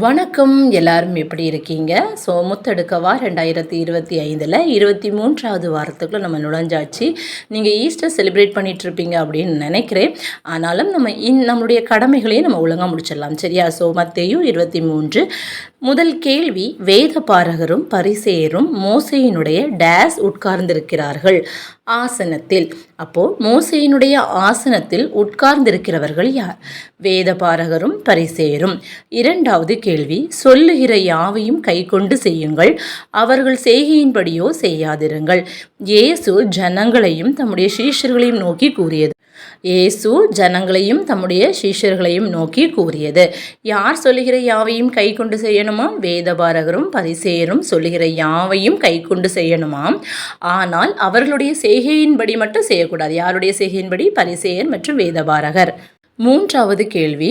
வணக்கம் எல்லாரும் எப்படி இருக்கீங்க? ஸோ முத்தெடுக்கவா ரெண்டாயிரத்தி இருபத்தி ஐந்தில் இருபத்தி மூன்றாவது வாரத்துக்குள்ள நம்ம நுழைஞ்சாச்சு. நீங்கள் ஈஸ்டர் செலிப்ரேட் பண்ணிகிட்ருப்பீங்க அப்படின்னு நினைக்கிறேன். ஆனாலும் நம்ம இன் நம்மளுடைய கடமைகளையும் நம்ம ஒழுங்காக முடிச்சிடலாம் சரியா? ஸோ மத்தையும் இருபத்தி மூன்று. முதல் கேள்வி வேத பாரகரும் பரிசேயரும் மோசையினுடைய டேஸ் உட்கார்ந்திருக்கிறார்கள். ஆசனத்தில். அப்போ மோசையினுடைய ஆசனத்தில் உட்கார்ந்திருக்கிறவர்கள் யார்? வேத பாரகரும் இரண்டாவது கேள்வி சொல்லுகிற யாவையும் கைக்கொண்டு செய்யுங்கள். அவர்கள் செய்கையின்படியோ செய்யாதிருங்கள். இயேசு ஜனங்களையும் தம்முடைய சீஷர்களையும் நோக்கி கூறியது இயேசு ஜனங்களையும் தம்முடைய சீஷர்களையும் நோக்கி கூறியது. யார் சொல்லுகிற யாவையும் கை கொண்டு செய்யணுமா வேதபாரகரும் பரிசேயரும் சொல்லுகிற யாவையும் கை கொண்டு செய்யணுமாம்? ஆனால் அவர்களுடைய செய்கையின்படி மட்டும் செய்யக்கூடாது. யாருடைய செய்கையின்படி? பரிசேயர் மற்றும் வேதபாரகர். மூன்றாவது கேள்வி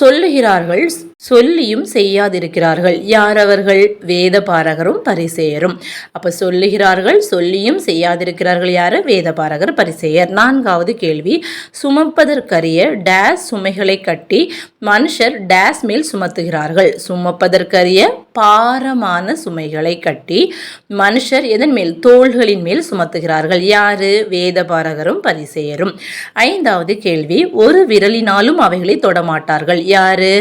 சொல்லுகிறார்கள் சொல்லியும் செய்யாதிருக்கிறார்கள். யார் அவர்கள்? வேத பாரகரும் பரிசேயரும். அப்போ சொல்லுகிறார்கள் சொல்லியும் செய்யாதிருக்கிறார்கள் யார்? வேத பாரகர் பரிசேயர். நான்காவது கேள்வி சுமப்பதற்கரிய டேஸ் சுமைகளை கட்டி மனுஷர் டேஸ் மேல் சுமத்துகிறார்கள். சுமப்பதற்கரிய பாரமான சுமைகளை கட்டி மனுஷர் எதன் மேல் தோள்களின் மேல் சுமத்துகிறார்கள்? யாரு? வேத பாரகரும் பரிசேயரும். ஐந்தாவது கேள்வி ஒரு விரலினாலும் அவைகளை தொடமாட்டார்கள் யாரு?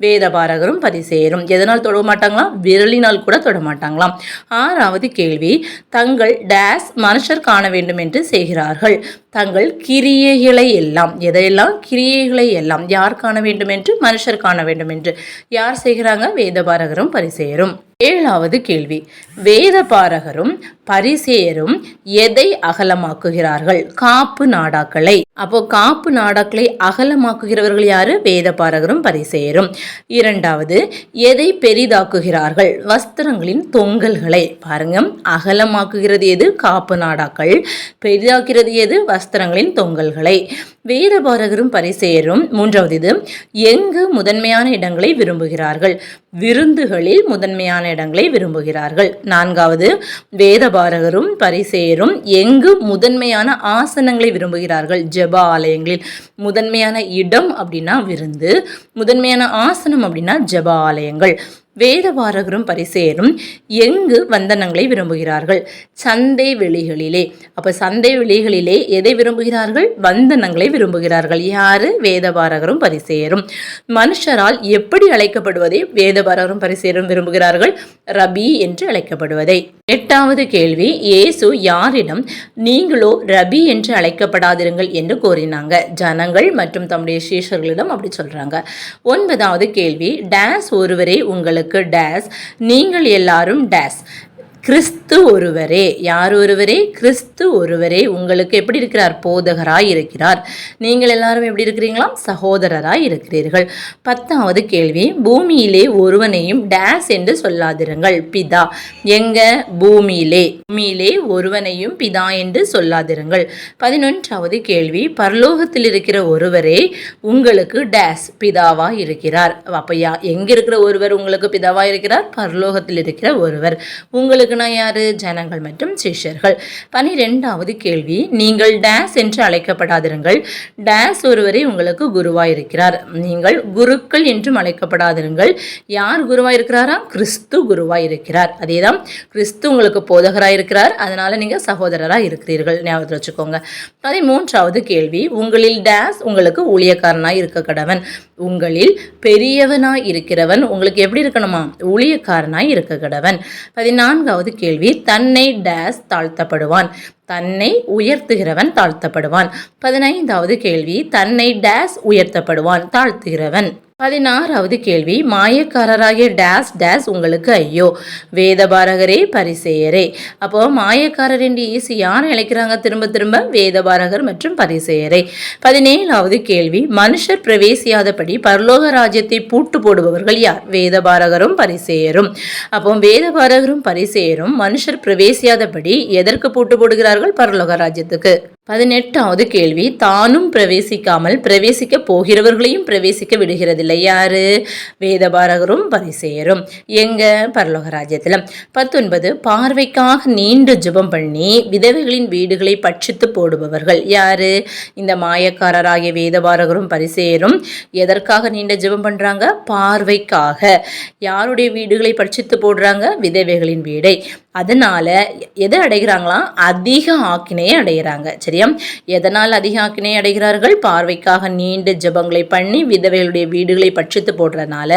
வேதபாரகரும் பரிசேரும். எதனால் தொட மாட்டாங்களாம் விரலினால் கூட தொட மாட்டாங்களாம். ஆறாவது கேள்வி தங்கள் டேஸ் மனுஷர் காண வேண்டும் என்று செய்கிறார்கள். தங்கள் கிரியைகளை எல்லாம் எதையெல்லாம்? கிரியைகளை எல்லாம். யார் காண வேண்டும் என்று? மனுஷர் காண வேண்டும் என்று. யார் செய்கிறாங்க? வேதபாரகரும் பரிசேரும். ஏழாவது கேள்வி. வேத பாரகரும் பரிசேயரும் எதை அகலமாக்குகிறார்கள்? காப்பு நாடாக்களை. அப்போ காப்பு நாடாக்களை அகலமாக்குகிறவர்கள் யாரு? வேத பாரகரும் பரிசேயரும். இரண்டாவது எதை பெரிதாக்குகிறார்கள்? வஸ்திரங்களின் தொங்கல்களை. பாருங்க அகலமாக்குகிறது எது? காப்பு நாடாக்கள். பெரிதாக்குகிறது எது? வஸ்திரங்களின் தொங்கல்களை. வேத பாரகரும் பரிசேயரும் மூன்றாவது இது எங்கு முதன்மையான இடங்களை விரும்புகிறார்கள்? விருந்துகளில் முதன்மையான இடங்களை விரும்புகிறார்கள். நான்காவது வேதபாரகரும் பரிசேயரும் எங்கு முதன்மையான ஆசனங்களை விரும்புகிறார்கள்? ஜெப ஆலயங்களில். முதன்மையான இடம் அப்படின்னா விருந்து முதன்மையான ஆசனம் அப்படின்னா ஜெப ஆலயங்கள். வேதபாரகரும் பரிசேரும் எங்கு வந்தனங்களை விரும்புகிறார்கள்? சந்தை வெளிகளிலே. அப்போ சந்தை வெளிகளிலே எதை விரும்புகிறார்கள்? வந்தனங்களை விரும்புகிறார்கள். யாரு? வேதபாரகரும் பரிசேரும் மனுஷரால் எப்படி அழைக்கப்படுவதை வேதபாரகரும் பரிசேரும் விரும்புகிறார்கள்? ரபி என்று அழைக்கப்படுவதை. எட்டாவது கேள்வி இயேசு யாரிடம் நீங்களோ ரபி என்று அழைக்கப்படாதிருங்கள் என்று கூறினாங்க. ஜனங்கள் மற்றும் தம்முடைய சீஷர்களிடம் அப்படி சொல்றாங்க. ஒன்பதாவது கேள்வி டேஸ் ஒருவரே உங்களுக்கு டேஸ் நீங்கள் எல்லாரும் டேஸ் கிறிஸ்து ஒருவரே. யார் ஒருவரே? கிறிஸ்து ஒருவரே. உங்களுக்கு எப்படி இருக்கிறார்? போதகராய் இருக்கிறார். நீங்கள் எல்லாரும் எப்படி இருக்கிறீங்களா சகோதரராய் இருக்கிறீர்கள். பத்தாவது கேள்வி. பூமியிலே ஒருவனையும் டேஸ் என்று சொல்லாதிருங்கள் பிதா. எங்க? பூமியிலே. பூமியிலே ஒருவனையும் பிதா என்று சொல்லாதிருங்கள். பதினொன்றாவது கேள்வி. பரலோகத்தில் இருக்கிற ஒருவரே உங்களுக்கு டேஸ் பிதாவா இருக்கிறார். அப்ப யா எங்க இருக்கிற ஒருவர் உங்களுக்கு பிதாவா இருக்கிறார்? பரலோகத்தில் இருக்கிற ஒருவர். உங்களுக்கு உங்களுக்குனா யாரு? ஜனங்கள் மற்றும் சிஷ்யர்கள். பனிரெண்டாவது கேள்வி நீங்கள் டேஸ் என்று அழைக்கப்படாதிருங்கள். டேஸ் ஒருவரை உங்களுக்கு குருவாயிருக்கிறார். நீங்கள் குருக்கள் என்றும் அழைக்கப்படாதிருங்கள். யார் குருவாயிருக்கிறாரா? கிறிஸ்து குருவாயிருக்கிறார். அதேதான் கிறிஸ்து உங்களுக்கு போதகராக இருக்கிறார் அதனால நீங்க சகோதரராக இருக்கிறீர்கள் ஞாபகத்தில் வச்சுக்கோங்க. பதிமூன்றாவது கேள்வி உங்களில் டேஸ் உங்களுக்கு ஊழியக்காரனாக இருக்க கடவன். உங்களில் பெரியவனாய் இருக்கிறவன் உங்களுக்கு எப்படி இருக்கணுமா? ஊழியக்காரனாய் இருக்க கடவன். பதினான்காவது கேள்வி தன்னை டேஸ் தாழ்த்தப்படுவான். தன்னை உயர்த்துகிறவன் தாழ்த்தப்படுவான். பதினைந்தாவது கேள்வி தன்னை டேஸ் உயர்த்தப்படுவான் தாழ்த்துகிறவன். பதினாறாவது கேள்வி மாயக்காரராகிய டேஸ் டேஸ் உங்களுக்கு ஐயோ. வேதபாரகரே பரிசேயரே. அப்போ மாயக்காரர் என்று ஈசி யார் அழைக்கிறாங்க? திரும்ப திரும்ப வேதபாரகர் மற்றும் பரிசேயரே. பதினேழாவது கேள்வி மனுஷர் பிரவேசியாதபடி பரலோக ராஜ்யத்தை பூட்டு போடுபவர்கள் யார்? வேதபாரகரும் பரிசேயரும். அப்போ வேதபாரகரும் பரிசேயரும் மனுஷர் பிரவேசியாதபடி எதற்கு பூட்டு போடுகிறார்கள்? பரலோக ராஜ்யத்துக்கு. பதினெட்டாவது கேள்வி தானும் பிரவேசிக்காமல் பிரவேசிக்க போகிறவர்களையும் பிரவேசிக்க விடுகிறதில்லை. இல்லை யாரு வேதபாரகரும் பரிசேயரும். எங்க? பரலோக ராஜ்யத்தில். பத்தொன்பது பார்வைக்காக நீண்டு ஜெபம் பண்ணி விதவைகளின் வீடுகளை பட்சித்து போடுபவர்கள் யாரு? இந்த மாயக்காரராகிய வேதபாரகரும் பரிசேயரும் எதற்காக நீண்ட ஜெபம் பண்றாங்க? பார்வைக்காக. யாருடைய வீடுகளை பட்சித்து போடுறாங்க? விதவைகளின் வீடை. அதனால எதை அடைகிறாங்களாம் அதிக ஆக்கினையை அடைகிறாங்க. சரியா? எதனால் அதிக ஆக்கினை அடைகிறார்கள்? பார்வைக்காக நீண்ட ஜெபங்களை பண்ணி விதவைகளுடைய வீடுகள் பட்சித்து போடுறதுனால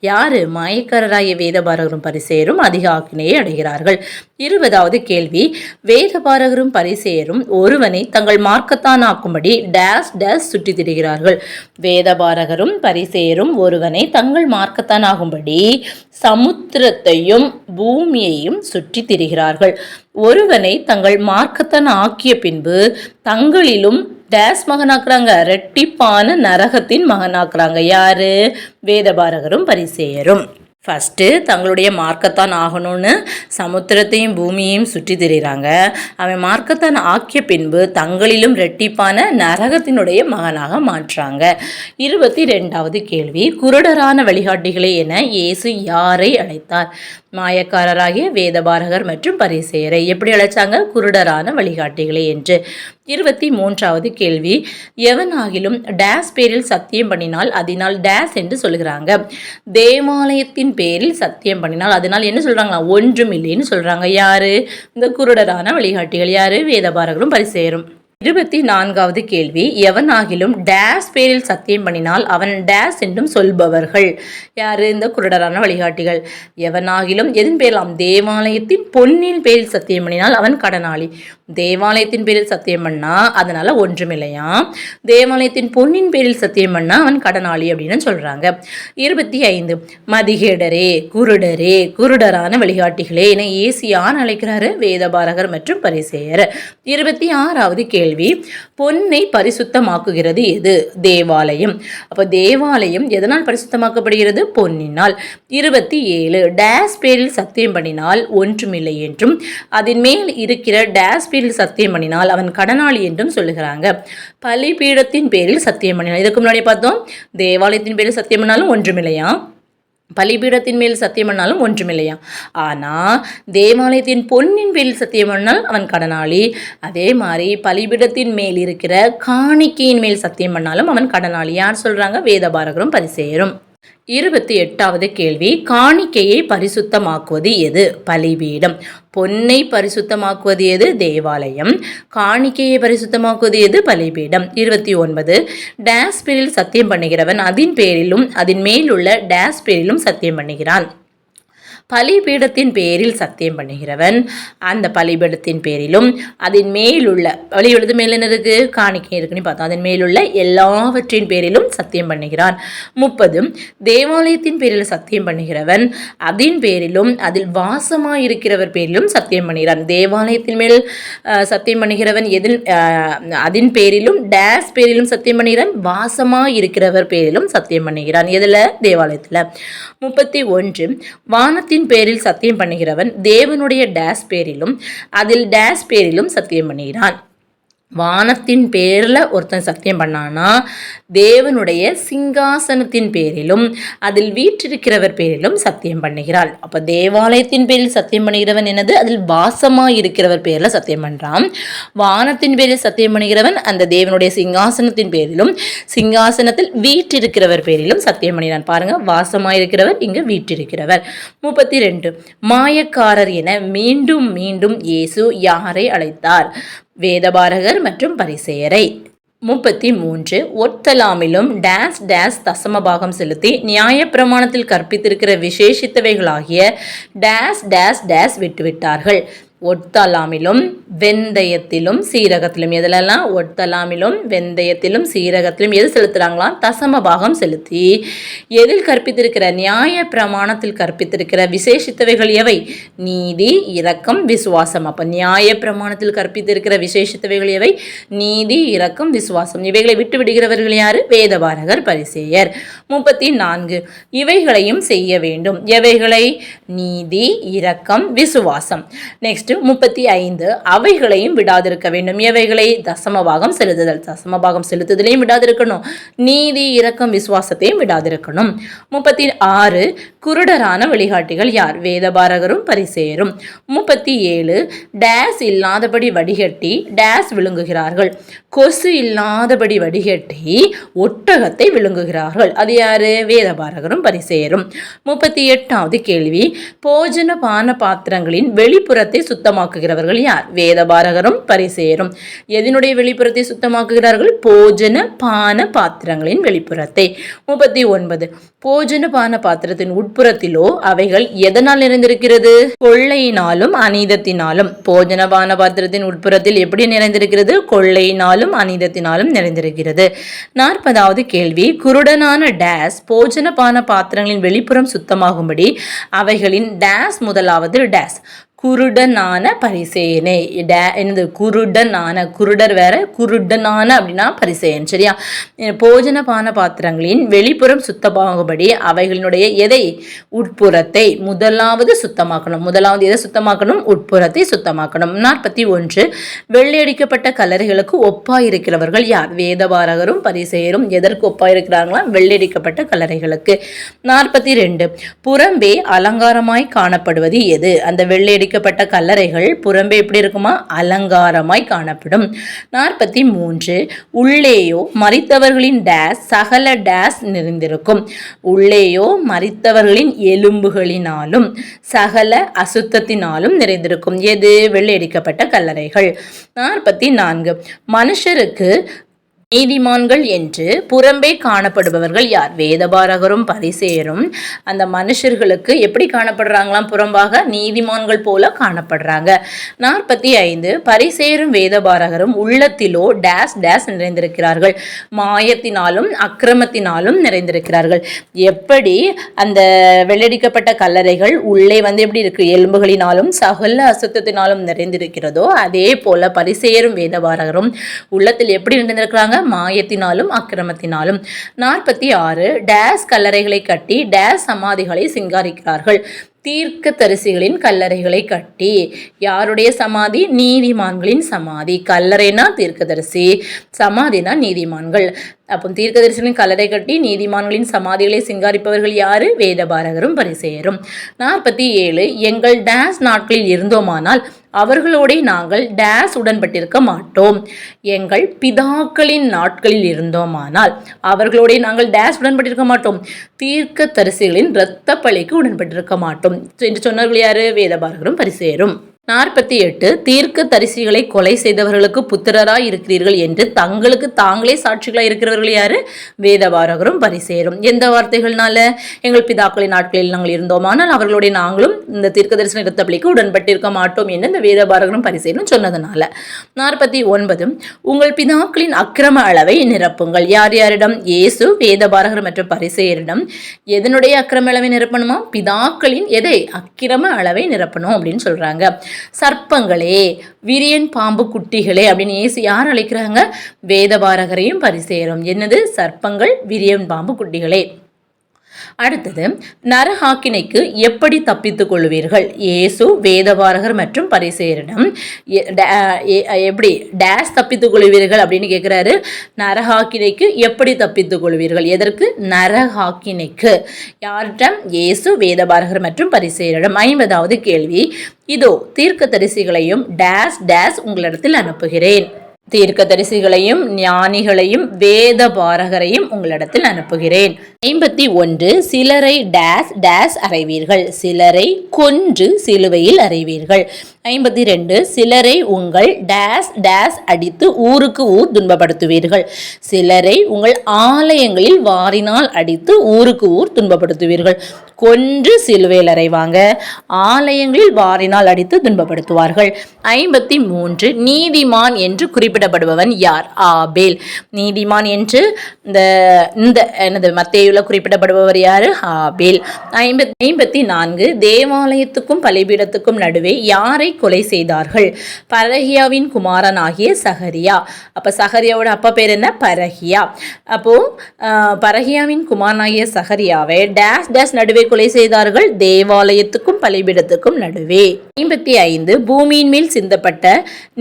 யாரு மாயக்காரராய வேதபாரகரும் பரிசேரும் அதிக ஆக்கினையை அடைகிறார்கள். இருபதாவது கேள்வி. வேதபாரகரும் பரிசேரும் ஒருவனை தங்கள் மார்க்கத்தான் ஆக்கும்படி டேஸ் டேஸ் சுற்றி திரிகிறார்கள். வேதபாரகரும் பரிசேரும் ஒருவனை தங்கள் மார்க்கத்தான் ஆகும்படி சமுத்திரத்தையும் பூமியையும் சுற்றி திரிகிறார்கள். ஒருவனை தங்கள் மார்க்கத்தான் ஆக்கிய பின்பு தங்களிலும் டேஸ் மகனாக்குறாங்க. ரெட்டிப்பான நரகத்தின் மகனாக்குறாங்க. யாரு? வேதபாரகரும் பரிசேயரும். ஃபஸ்ட்டு தங்களுடைய மார்க்கத்தான் ஆகணும்னு சமுத்திரத்தையும் பூமியையும் சுற்றி திரிகிறாங்க அவன் மார்க்கத்தான் ஆக்கிய பின்பு தங்களிலும் ரெட்டிப்பான நரகத்தினுடைய மகனாக மாற்றாங்க. இருபத்தி ரெண்டாவது கேள்வி குருடரான வழிகாட்டிகளே என இயேசு யாரை அழைத்தார்? மாயக்காரராகிய வேதபாரகர் மற்றும் பரிசேயரை எப்படி அழைச்சாங்க? குருடரான வழிகாட்டிகளே என்று. இருபத்தி மூன்றாவது கேள்வி. எவனாகிலும் டேஸ் பேரில் சத்தியம் பண்ணினால் அதனால் டேஸ் என்று சொல்கிறாங்க தேவாலயத்தின் பேரில் சத்தியம் பண்ணினால் அதனால் என்ன சொல்கிறாங்களா ஒன்றும் இல்லைன்னு சொல்கிறாங்க யாரு? இந்த குருடரான வழிகாட்டிகள் யாரு? வேதபாரகரும் பரிசேரும் இருபத்தி நான்காவது கேள்வி எவனாகிலும் டேஸ் பேரில் சத்தியம் பண்ணினால் அவன் டேஸ் என்றும் சொல்பவர்கள். யாரு? இந்த குருடரான வழிகாட்டிகள். எவனாகிலும் எதன் பேரலாம் தேவாலயத்தின் பொன்னின் பேரில் சத்தியம் பண்ணினால் அவன் கடனாளி. தேவாலயத்தின் பேரில் சத்தியம் பண்ணா அதனால ஒன்றுமில்லையா? தேவாலயத்தின் பொன்னின் பேரில் சத்தியம் பண்ணா அவன் கடனாளி அப்படின்னு சொல்றாங்க. இருபத்தி ஐந்து மதிகேடரே குருடரே குருடரான வழிகாட்டிகளே என ஏசியான் அழைக்கிறாரு வேதபாரகர் மற்றும் பரிசேயர். இருபத்தி ஆறாவது கேள்வி. பொன்னை பரிசுத்தமாக்குகிறது எது? தேவாலயம். அப்போ தேவாலயம் எதனால் பரிசுத்தமாக்கப்படுகிறது? பொன்னினால். இருபத்தி ஏழு டேஸ் பேரில் சத்தியம் பண்ணினால் ஒன்றுமில்லை என்றும் அதன் மேல் இருக்கிற டேஸ் பேரில் சத்தியம் பண்ணினால் அவன் கடனாளி என்றும் சொல்லுகிறாங்க. பலிபீடத்தின் பேரில் சத்தியம் பண்ணினால். இதுக்கு முன்னாடி பார்த்தோம். தேவாலயத்தின் பேரில் சத்தியம் பண்ணாலும் ஒன்றுமில்லையா? பலிபீடத்தின் மேல் சத்தியம் பண்ணாலும் ஒன்றுமில்லையா? ஆனால் தேவாலயத்தின் பொன்னின் மேல் சத்தியம் பண்ணால் அவன் கடனாளி. அதே மாதிரி பலிபீடத்தின் மேல் இருக்கிற காணிக்கையின் மேல் சத்தியம் பண்ணாலும் அவன் கடனாளி. யார் சொல்கிறாங்க வேதபாரகரும் பரிசேயரும். இருபத்தி எட்டாவது கேள்வி காணிக்கையை பரிசுத்தமாக்குவது எது? பலிபீடம். பொன்னை பரிசுத்தமாக்குவது எது? தேவாலயம். காணிக்கையை பரிசுத்தமாக்குவது எது? பலிபீடம். இருபத்தி ஒன்பது டேஸ் பேரில் சத்தியம் பண்ணுகிறவன் அதன் பேரிலும் அதன் மேலுள்ள டேஸ் பேரிலும் சத்தியம் பண்ணுகிறான். பலிபீடத்தின் பேரில் சத்தியம் பண்ணுகிறவன். அந்த பலிபீடத்தின் பேரிலும் அதன் மேலுள்ள பலிபீடத்து மேல் என்ன இருக்கு காணிக்கை இருக்குன்னு பார்த்தோம் அதன் மேலுள்ள எல்லாவற்றின் பேரிலும் சத்தியம் பண்ணுகிறான். முப்பது தேவாலயத்தின் பேரில் சத்தியம் பண்ணுகிறவன் அதன் பேரிலும் அதில் வாசமாக இருக்கிறவர் பேரிலும் சத்தியம் பண்ணுகிறான். தேவாலயத்தின் மேல் சத்தியம் பண்ணுகிறவன் எதில் அதன் பேரிலும் டேஸ் பேரிலும் சத்தியம் பண்ணுகிறான் வாசமாக இருக்கிறவர் பேரிலும் சத்தியம் பண்ணுகிறான். எதில்? தேவாலயத்தில். முப்பத்தி ஒன்று வானத்தின் பேரில் சத்தியம் பண்ணுகிறவன் தேவனுடைய டேஸ் பேரிலும் அதில் டேஸ் பேரிலும் சத்தியம் பண்ணுகிறான். வானத்தின் பேரில் ஒருத்தன் சத்தியம் பண்ணானா? தேவனுடைய சிங்காசனத்தின் பேரிலும் அதில் வீற்றிருக்கிறவர் பேரிலும் சத்தியம் பண்ணுகிறாள். அப்போ தேவாலயத்தின் பேரில் சத்தியம் பண்ணுகிறவன் என்னது? அதில் வாசமாக இருக்கிறவர் பேரில் சத்தியம் பண்ணுறான் வானத்தின் பேரில் சத்தியம் பண்ணுகிறவன் அந்த தேவனுடைய சிங்காசனத்தின் பேரிலும் சிங்காசனத்தில் வீற்றிருக்கிறவர் பேரிலும் சத்தியம் பண்ணுகிறான் பாருங்கள் வாசமாக இருக்கிறவர் இங்கு வீற்றிருக்கிறவர். முப்பத்தி ரெண்டு மாயக்காரர் என மீண்டும் மீண்டும் இயேசு யாரை அழைத்தார்? வேதபாரகர் மற்றும் பரிசேயரை. முப்பத்தி மூன்று ஒத்தலாமிலும் டேஸ் டேஸ் தசமபாகம் செலுத்தி நியாயப்பிரமாணத்தில் கற்பித்திருக்கிற விசேஷித்தவைகளாகிய டேஸ் டேஸ் டேஸ் விட்டுவிட்டார்கள். ஒத்தலாமிலும் வெந்தயத்திலும் சீரகத்திலும் எதிலெல்லாம்? ஒத்தலாமிலும் வெந்தயத்திலும் சீரகத்திலும் எது செலுத்துகிறாங்களாம் தசம பாகம் செலுத்தி எதில் கற்பித்திருக்கிற? நியாய பிரமாணத்தில் கற்பித்திருக்கிற விசேஷித்தவைகள் எவை? நீதி இரக்கம் விசுவாசம். அப்போ நியாய பிரமாணத்தில் கற்பித்திருக்கிற விசேஷித்தவைகள் எவை? நீதி இரக்கம் விசுவாசம். இவைகளை விட்டு விடுகிறவர்கள் யார்? வேதபாரகர் பரிசேயர். முப்பத்தி நான்கு இவைகளையும் செய்ய வேண்டும். எவைகளை? நீதி இரக்கம் விசுவாசம். நெக்ஸ்ட் நெக்ஸ்ட் முப்பத்தி ஐந்து அவைகளையும் விடாதிருக்க வேண்டும். எவைகளை? தசமபாகம் செலுத்துதல். தசமபாகம் செலுத்துதலையும் விடாதிருக்கணும். நீதி இரக்கம் விசுவாசத்தையும் விடாதிருக்கணும். முப்பத்தி ஆறு குருடரான வழிகாட்டிகள் யார்? வேதபாரகரும் பரிசேரும் முப்பத்தி ஏழு. டேஸ் இல்லாதபடி வடிகட்டி டேஸ் விழுங்குகிறார்கள். கொசு இல்லாதபடி வடிகட்டி ஒட்டகத்தை விழுங்குகிறார்கள். அது யாரு? வேதபாரகரும் பரிசேரும் முப்பத்தி எட்டாவது கேள்வி. போஜன பான பாத்திரங்களின் வெளிப்புறத்தை சுத்தமாக்குகிறவர்கள் யார்? வேதபாரகரும் பரிசேரும் எதனுடைய வெளிப்புறத்தை சுத்தமாக்குகிறார்கள்? போஜன பான பாத்திரங்களின் வெளிப்புறத்தை. முப்பத்தி ஒன்பது. போஜன பான பாத்திரத்தின் உட்புறத்திலோ அவைகள் எதனால் நிறைந்திருக்கிறது? கொள்ளையினாலும் அநீதத்தினாலும். போஜன பான பாத்திரத்தின் உட்புறத்தில் எப்படி நிறைந்திருக்கிறது? கொள்ளையினாலும் அநீதத்தினாலும் நிறைந்திருக்கிறது. நாற்பதாவது கேள்வி. குருடனான டேஸ் போஜன பான பாத்திரங்களின் வெளிப்புறம் சுத்தமாகும்படி அவைகளின் டேஸ் முதலாவது டேஸ். குருடனான பரிசேயனே. டே என்னது குருடனான குருடர் வேற குருடனான அப்படின்னா பரிசேயன் சரியா? போஜன பான பாத்திரங்களின் வெளிப்புறம் சுத்தமாகும்படி அவைகளினுடைய எதை? உட்புறத்தை முதலாவது சுத்தமாக்கணும். முதலாவது எதை சுத்தமாக்கணும்? உட்புறத்தை சுத்தமாக்கணும். நாற்பத்தி ஒன்று வெள்ளையடிக்கப்பட்ட கல்லறைகளுக்கு ஒப்பாயிருக்கிறவர்கள் யார்? வேதபாரகரும் பரிசேயரும் எதற்கு ஒப்பாயிருக்கிறார்களா வெள்ளையடிக்கப்பட்ட கல்லறைகளுக்கு. நாற்பத்தி ரெண்டு புறம்பே அலங்காரமாய் காணப்படுவது எது? அந்த வெள்ளையடிக்கப்பட்ட கல்லறைகள் புறம்பே எப்படி இருக்குமா? அலங்காரமாய் காணப்படும். நாற்பத்தி மூன்று உள்ளேயோ மறித்தவர்களின் டேஸ் சகல டேஸ் நிறைந்திருக்கும். உள்ளேயோ மறித்தவர்களின் எலும்புகளினாலும் சகல அசுத்தத்தினாலும் நிறைந்திருக்கும். எது? வெள்ளையடிக்கப்பட்ட கல்லறைகள். நாற்பத்தி நான்கு மனுஷருக்கு நீதிமான்கள் என்று புறம்பே காணப்படுபவர்கள் யார்? வேதபாரகரும் பரிசேரும் அந்த மனுஷர்களுக்கு எப்படி காணப்படுறாங்களாம்? புறம்பாக நீதிமான்கள் போல காணப்படுறாங்க. நாற்பத்தி ஐந்து பரிசேரும் வேதபாரகரும் உள்ளத்திலோ டேஸ் டேஸ் நிறைந்திருக்கிறார்கள். மாயத்தினாலும் அக்கிரமத்தினாலும் நிறைந்திருக்கிறார்கள். எப்படி அந்த வெள்ளடிக்கப்பட்ட கல்லறைகள் உள்ளே வந்து எப்படி இருக்கு? எலும்புகளினாலும் சகல அசுத்தத்தினாலும் நிறைந்திருக்கிறதோ அதே போல பரிசேரும் வேதபாரகரும் உள்ளத்தில் எப்படி நிறைந்திருக்கிறாங்க? மாயத்தினாலும் அக்கிரமத்தினாலும். நாற்பத்தி ஆறு டேஸ் கல்லறைகளை கட்டி டேஸ் சமாதிகளை சிங்காரிக்கிறார்கள். தீர்க்க தரிசிகளின் கல்லறைகளை கட்டி யாருடைய சமாதி? நீதிமான்களின் சமாதி. கல்லறைனா தீர்க்கதரிசி சமாதினா நீதிமான்கள். அப்போ தீர்க்கதரிசிகளின் கல்லறை கட்டி நீதிமான்களின் சமாதிகளை சிங்காரிப்பவர்கள் யாரு? வேதபாரகரும் பரிசேரும் நாற்பத்தி ஏழு எங்கள் டேஸ் நாட்களில் இருந்தோமானால் அவர்களோடே நாங்கள் டேஸ் உடன்பட்டிருக்க மாட்டோம். எங்கள் பிதாக்களின் நாட்களில் இருந்தோமானால் அவர்களோடே நாங்கள் டேஸ் உடன்பட்டிருக்க மாட்டோம். தீர்க்க தரிசிகளின் இரத்த பழிக்கு உடன்பட்டிருக்க மாட்டோம். என்று சொன்னவர்கள் யாரு? வேதபாரகரும் பரிசேரும் நாற்பத்தி எட்டு தீர்க்க தரிசிகளை கொலை செய்தவர்களுக்கு புத்திரராய் இருக்கிறீர்கள் என்று தங்களுக்கு தாங்களே சாட்சிகளாக இருக்கிறவர்கள் யாரு? வேதபாரகரும் பரிசேரும். எந்த வார்த்தைகள்னால? எங்கள் பிதாக்களின் நாட்களில் நாங்கள் இருந்தோமானால் அவர்களுடைய நாங்களும் இந்த தீர்க்க தரிசன இருத்தப்பளிக்கு உடன்பட்டிருக்க மாட்டோம் என்று இந்த வேதபாரகரும் பரிசேரும் சொன்னதுனால. நாற்பத்தி ஒன்பது உங்கள் பிதாக்களின் அக்கிரம அளவை நிரப்புங்கள். யார் யாரிடம்? இயேசு வேதபாரகர் மற்றும் பரிசேயரிடம். எதனுடைய அக்கிரம அளவை நிரப்பணுமா? பிதாக்களின் எதை? அக்கிரம அளவை நிரப்பணும் அப்படின்னு சொல்றாங்க. சர்ப்பங்களே விரியன் பாம்பு குட்டிகளே அப்படின்னு ஏசு யார் அழைக்கிறாங்க? வேதபாரகரையும் பரிசேரும் என்னது? சர்ப்பங்கள் விரியன் பாம்பு குட்டிகளே. அடுத்தது நரஹாக்கினைக்கு எப்படி தப்பித்துக் கொள்வீர்கள்? இயேசு வேதபாரகர் மற்றும் பரிசேரிடம் எ- எப்படி டேஷ் தப்பித்துக் கொள்வீர்கள் அப்படின்னு கேட்குறாரு நரஹாக்கினைக்கு எப்படி தப்பித்துக் கொள்வீர்கள்? எதற்கு? நரஹாக்கினைக்கு. யாரிடம் இயேசு வேதபாரகர் மற்றும் பரிசேரிடம் ஐம்பதாவது கேள்வி. இதோ தீர்க்க தரிசிகளையும் டேஷ் டேஷ் உங்களிடத்தில் அனுப்புகிறேன். தீர்க்கதரிசிகளையும் ஞானிகளையும் வேத பாரகரையும் உங்களிடத்தில் அனுப்புகிறேன். ஐம்பத்தி ஒன்று சிலரை டேஸ் டேஸ் அறைவீர்கள். சிலரை கொன்று சிலுவையில் அறைவீர்கள். ஐம்பத்தி ரெண்டு சிலரை உங்கள் டேஸ் டேஸ் அடித்து ஊருக்கு ஊர் துன்பப்படுத்துவீர்கள். சிலரை உங்கள் ஆலயங்களில் வாரினால் அடித்து ஊருக்கு ஊர் துன்பப்படுத்துவீர்கள். கொன்று சிலுவையில் அறைவாங்க ஆலயங்களில் வாரினால் அடித்து துன்பப்படுத்துவார்கள். ஐம்பத்தி மூன்று நீதிமான் என்று குறிப்பிடப்படுபவன் யார்? ஆபேல். நீதிமான் என்று இந்த இந்த என்னது மத்தேயுல குறிப்பிடப்படுபவர் யார்? ஆபேல். ஐம்பத்தி ஐம்பத்தி நான்கு தேவாலயத்துக்கும் பலிபீடத்துக்கும் நடுவே யாரை கொலை செய்தார்கள். பரகியாவின் குமாரனாகிய சகரியா. அப்போ சகரியாவோட அப்பா பேர் என்ன? பரகியா. அப்போது பரகியாவின் குமாரனாகிய சகரியாவை டேஷ் டேஸ் நடுவே கொலை செய்தார்கள். தேவாலயத்துக்கும் பலிபீடத்துக்கும் நடுவே. ஐம்பத்தி ஐந்து பூமியின் மேல் சிந்தப்பட்ட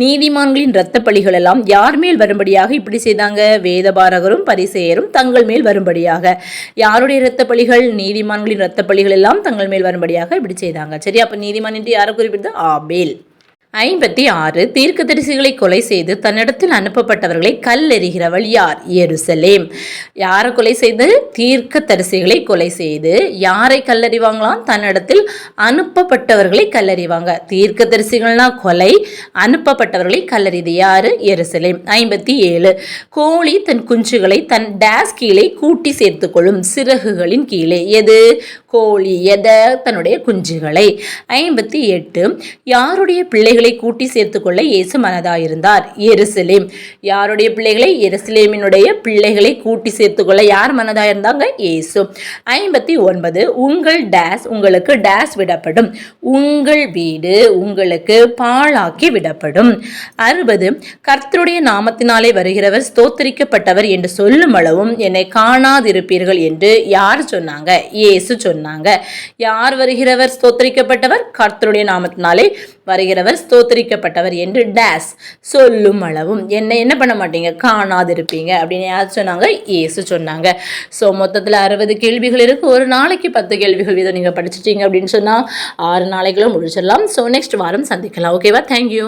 நீதிமான்களின் இரத்த பலிகள் எல்லாம் யார் மேல் வரும்படியாக இப்படி செய்தாங்க? வேதபாரகரும் பரிசேயரும் தங்கள் மேல் வரும்படியாக. யாருடைய இரத்த பலிகள் நீதிமான்களின் இரத்த பலிகள் எல்லாம் தங்கள் மேல் வரும்படியாக இப்படி செய்தாங்க. சரி அப்போ நீதிமான் என்று யாரை குறிப்பிடுது? ஆபேல் ஐம்பத்தி ஆறு தீர்க்கதரிசிகளை கொலை செய்து தன்னிடத்தில் அனுப்பப்பட்டவர்களை கல்லெறிகிறவள் யார்? எருசலேம். யாரை கொலை செய்து? தீர்க்கதரிசிகளை கொலை செய்து யாரை கல்லறிவாங்களாம்? தன்னிடத்தில் அனுப்பப்பட்டவர்களை கல்லறிவாங்க. தீர்க்கதரிசிகள்னா கொலை அனுப்பப்பட்டவர்களை கல்லறிது யாரு? எருசலேம். ஐம்பத்தி ஏழு கோழி தன் குஞ்சுகளை தன் டேஸ் கீழே கூட்டி சேர்த்துக்கொள்ளும் சிறகுகளின் கீழே. எது? கோழி எதை? தன்னுடைய குஞ்சுகளை. ஐம்பத்தி எட்டு யாருடைய பிள்ளைகள் கூட்டி சேர்த்துக்கொள்ள இயேசு மனதாயிருந்தார். எருசலேம். யாருடைய பிள்ளைகளை? எருசலேமினுடைய பிள்ளைகளை கூட்டி சேர்த்துக்கொள்ள யார் மனதாயிருந்தாங்க? இயேசு. ஐம்பத்தி ஒன்பது உங்கள் டேஸ் உங்களுக்கு டேஸ் விடப்படும். உங்கள் வீடு உங்களுக்கு பாழாக்கி விடப்படும். அறுபது கர்த்தருடைய நாமத்தினாலே வருகிறவர் ஸ்தோத்தரிக்கப்பட்டவர் என்று சொல்லும் அளவும் என்னை காணாதிருப்பீர்கள் என்று யார் சொன்னாங்க? இயேசு சொன்னாங்க. யார் வருகிறவர்? ஸ்தோத்தரிக்கப்பட்டவர்? கர்த்தருடைய நாமத்தினாலே வருகிறவர் ஸ்தோத்தரிக்கப்பட்டவர் என்று டேஸ் சொல்லும் அளவும். என்ன என்ன பண்ண மாட்டீங்க? காணாதிருப்பீங்க அப்படின்னு யார் சொன்னாங்க? இயேசு சொன்னாங்க. ஸோ மொத்தத்தில் அறுபது கேள்விகள் இருக்குது ஒரு நாளைக்கு பத்து கேள்விகள் வீதம் நீங்கள் படிச்சிட்டீங்க அப்படின்னு சொன்னால் ஆறு நாளைக்குள்ள முடிச்சிடலாம். ஸோ நெக்ஸ்ட் வாரம் சந்திக்கலாம். ஓகேவா தேங்க்யூ